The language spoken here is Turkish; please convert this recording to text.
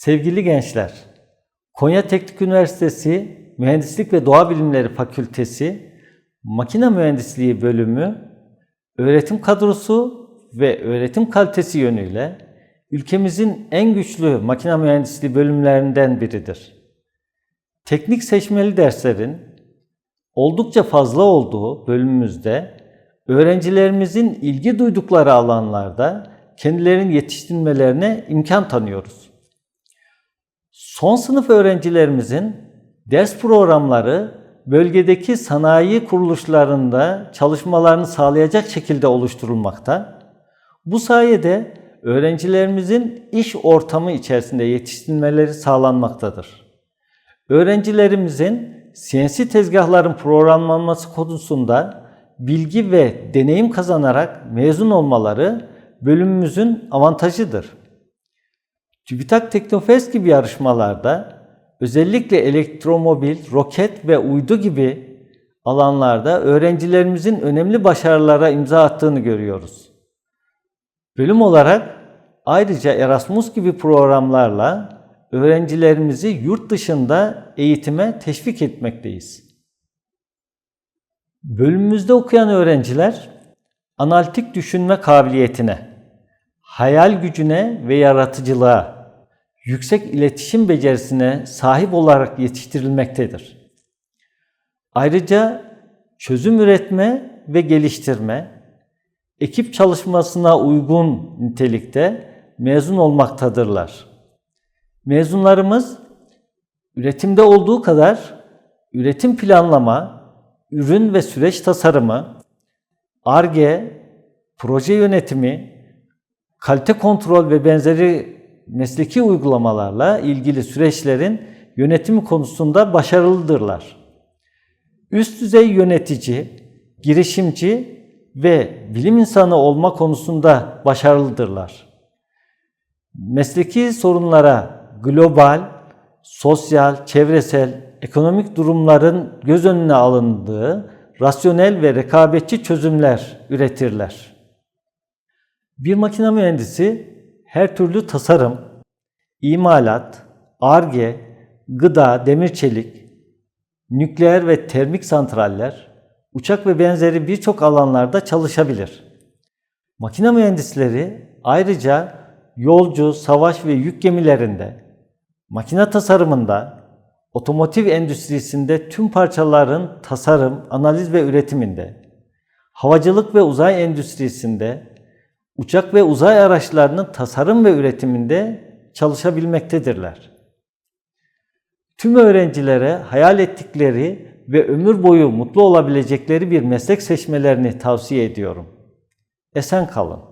Sevgili gençler, Konya Teknik Üniversitesi Mühendislik ve Doğa Bilimleri Fakültesi Makine Mühendisliği bölümü öğretim kadrosu ve öğretim kalitesi yönüyle ülkemizin en güçlü makine mühendisliği bölümlerinden biridir. Teknik seçmeli derslerin oldukça fazla olduğu bölümümüzde öğrencilerimizin ilgi duydukları alanlarda kendilerini yetiştirmelerine imkan tanıyoruz. Son sınıf öğrencilerimizin ders programları bölgedeki sanayi kuruluşlarında çalışmalarını sağlayacak şekilde oluşturulmakta. Bu sayede öğrencilerimizin iş ortamı içerisinde yetiştirilmeleri sağlanmaktadır. Öğrencilerimizin CNC tezgahların programlanması konusunda bilgi ve deneyim kazanarak mezun olmaları bölümümüzün avantajıdır. TÜBİTAK Teknofest gibi yarışmalarda özellikle elektromobil, roket ve uydu gibi alanlarda öğrencilerimizin önemli başarılara imza attığını görüyoruz. Bölüm olarak ayrıca Erasmus gibi programlarla öğrencilerimizi yurt dışında eğitime teşvik etmekteyiz. Bölümümüzde okuyan öğrenciler analitik düşünme kabiliyetine, hayal gücüne ve yaratıcılığa, yüksek iletişim becerisine sahip olarak yetiştirilmektedir. Ayrıca çözüm üretme ve geliştirme, ekip çalışmasına uygun nitelikte mezun olmaktadırlar. Mezunlarımız üretimde olduğu kadar üretim planlama, ürün ve süreç tasarımı, ARGE, proje yönetimi, kalite kontrol ve benzeri mesleki uygulamalarla ilgili süreçlerin yönetimi konusunda başarılıdırlar. Üst düzey yönetici, girişimci ve bilim insanı olma konusunda başarılıdırlar. Mesleki sorunlara global, sosyal, çevresel, ekonomik durumların göz önüne alındığı rasyonel ve rekabetçi çözümler üretirler. Bir makine mühendisi her türlü tasarım, imalat, ARGE, gıda, demir çelik, nükleer ve termik santraller, uçak ve benzeri birçok alanlarda çalışabilir. Makine mühendisleri ayrıca yolcu, savaş ve yük gemilerinde, makine tasarımında, otomotiv endüstrisinde tüm parçaların tasarım, analiz ve üretiminde, havacılık ve uzay endüstrisinde, uçak ve uzay araçlarının tasarım ve üretiminde çalışabilmektedirler. Tüm öğrencilere hayal ettikleri ve ömür boyu mutlu olabilecekleri bir meslek seçmelerini tavsiye ediyorum. Esen kalın.